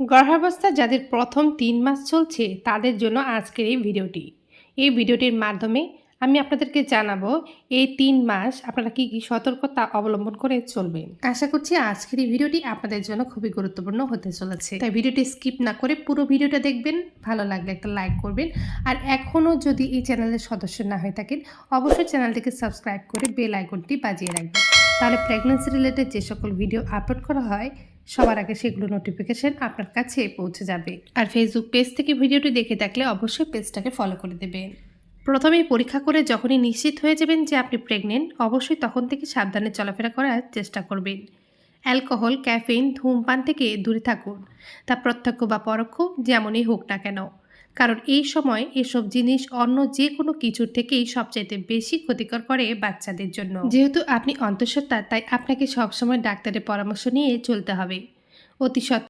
গর্ভাবস্থা যাদের প্রথম তিন মাস চলছে, তাদের জন্য আজকের এই ভিডিওটি। এই ভিডিওটির মাধ্যমে আমি আপনাদেরকে জানাব, এই তিন মাস আপনারা কি কি সতর্কতা অবলম্বন করে চলবেন? আশা করছি আজকের এই ভিডিওটি আপনাদের জন্য খুবই গুরুত্বপূর্ণ হতে চলেছে। তাই ভিডিওটি স্কিপ না করে পুরো ভিডিওটা দেখবেন, ভালো লাগলে একটা লাইক করবেন, আর এখনও যদি এই চ্যানেলের সদস্য না হয়ে থাকেন, অবশ্যই চ্যানেলটিকে সাবস্ক্রাইব করে বেল আইকনটি বাজিয়ে রাখবেন। তাহলে প্রেগনেন্সি রিলেটেড যে সকল ভিডিও আপলোড করা হয়, সবার আগে সেগুলো নোটিফিকেশন আপনার কাছে পৌঁছে যাবে। আর ফেসবুক পেজ থেকে ভিডিওটি দেখে থাকলে অবশ্যই পেজটাকে ফলো করে দেবেন। প্রথমেই পরীক্ষা করে যখনই নিশ্চিত হয়ে যাবেন যে আপনি প্রেগনেন্ট অবশ্যই তখন থেকে সাবধানে চলাফেরা করার চেষ্টা করবেন। অ্যালকোহল, ক্যাফেইন, ধূমপান থেকে দূরে থাকুন। তা প্রত্যক্ষ বা পরোক্ষ যেমনই হোক না কেন। কারণ এই সময় এসব জিনিস অন্য যে কোনো কিছুর থেকেই সবচাইতে বেশি ক্ষতিকর করে বাচ্চাদের জন্য। যেহেতু আপনি অন্তঃসত্ত্বা, তাই আপনাকে সবসময় ডাক্তারের পরামর্শ নিয়ে চলতে হবে। অতি